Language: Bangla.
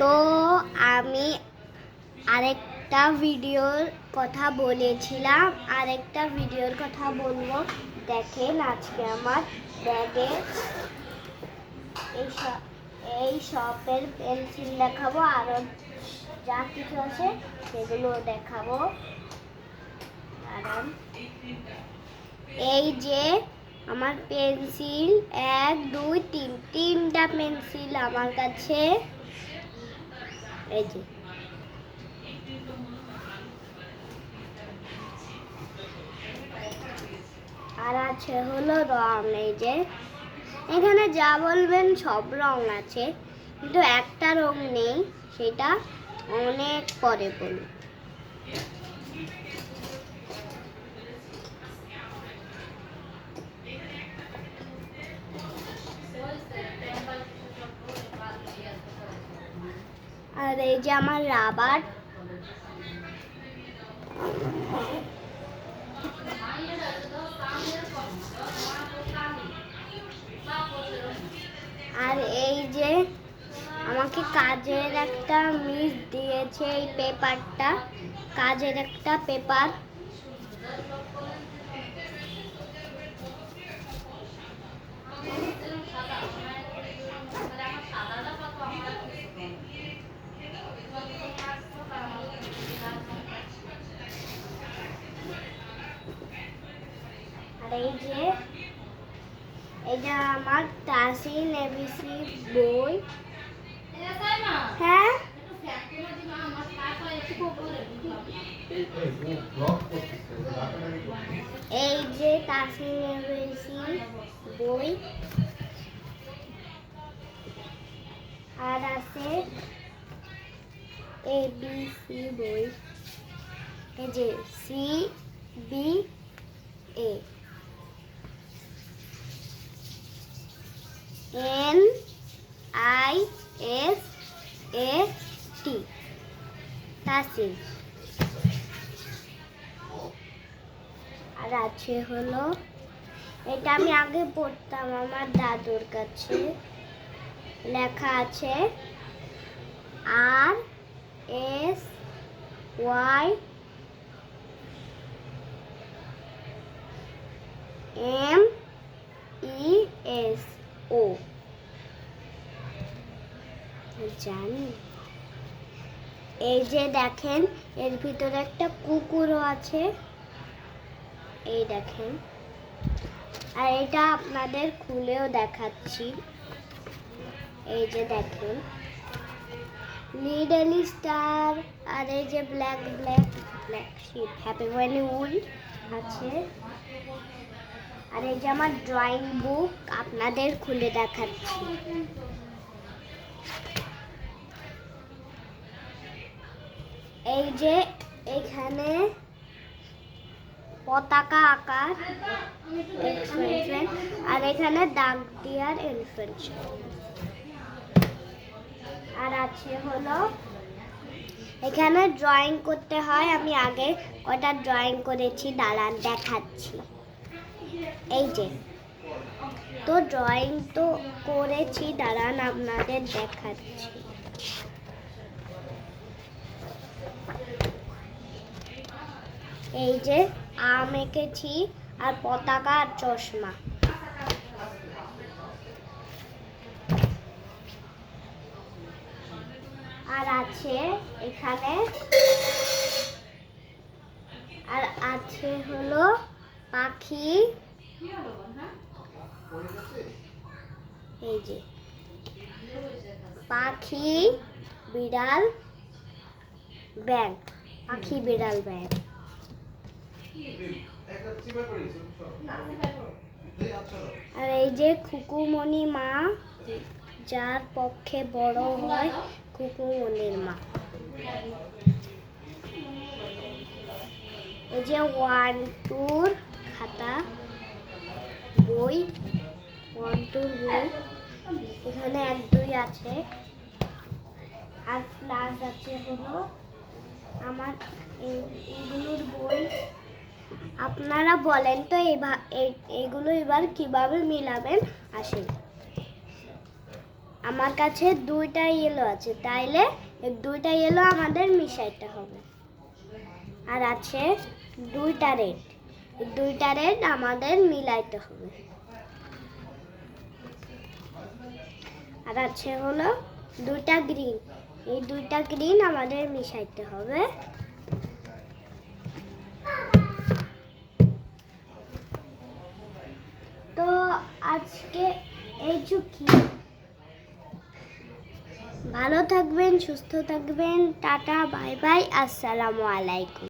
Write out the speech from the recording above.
তো আমি আরেকটা ভিডিওর কথা বলেছিলাম। আরেকটা ভিডিওর কথা বলব। দেখেন আজকে আমার ব্যাগে এই এই শপের পেন্সিল দেখাবো আরও যা কিছু আছে সেগুলো দেখাবো। দাঁড়ান এই যে আমার পেন্সিল, এক, দুই, তিন, তিনটা পেন্সিল আমার কাছে। এই যে। আর আছে হলো রং, এই যে। এখানে যা বলবেন সব রং আছে, কিন্তু একটা রং নেই, সেটা অনেক পরে বলুন আর এই যে আমার রাবার। আর এই যে আমাকে কাজের একটা মিস দিয়েছে এই পেপারটা কাজের একটা পেপার আর এই যে যে আমার তাসিন এবিসি বই। হ্যাঁ? এই যে তাসিন এবিসি বই। আর আছে এ বি সি বই। এই যে সি বি টি তাসিন। আর আছে হলো, এটা আমি আগে পড়তাম আমার দাদুর কাছে। লেখা আছে, R, S, Y, M, E, S, O. জানি। এই যে দেখেন, এর ভিতরে একটা কুকুরও আছে। এই দেখেন। আর এটা আপনাদের খুলেও দেখাচ্ছি। এই যে দেখেন। লিডল স্টার আর এই যে black black black sheep happy well আছে। আর এই যে আমার ড্রয়িং বুক আপনাদের খুলে দেখাচ্ছি। এই যে এখানে পতাকা আকার আর এখানে দাগ দিয়ার এলিফ্যান্ট আর আছে হলো, এখানে ড্রয়িং করতে হয়। আমি আগে কটা ড্রয়িং করেছি দাঁড়ান দেখাচ্ছি। এই যে, তো ড্রয়িং তো করেছি দাঁড়ান আপনাদের দেখাচ্ছি। এই যে আম এঁকেছি আর পতাকা আর চশমা। আর আছে এখানে, আর আছে হলো পাখি। এই যে পাখি, বিড়াল ব্যাগ পাখি, বিড়াল ব্যাগ আর এই যে খুকুমণি মা, যার পক্ষে বড় হয় খুকুমণির মা। এই যে ওয়ান টুর খাতা, বই ওয়ান টুর বই, এখানে এক, দুই আছে। আর প্লাস আছে হলো আমার এই- এইগুলোর বই আপনারা বলেন তো এইগুলো এবার কীভাবে মিলাবেন? আসেন। আমার কাছে দুইটা ইয়েলো আছে, তাইলে দুইটা ইয়েলো আমাদের মিশাইতে হবে। আর আছে দুইটা রেড দুইটা রেড আমাদের মিলাইতে হবে। আর আছে হলো দুইটা গ্রিন এই দুইটা গ্রিন আমাদের মিশাইতে হবে। আজকে এই চুকি ভালো থাকবেন সুস্থ থাকবেন। টাটা বাই বাই আসসালামু আলাইকুম।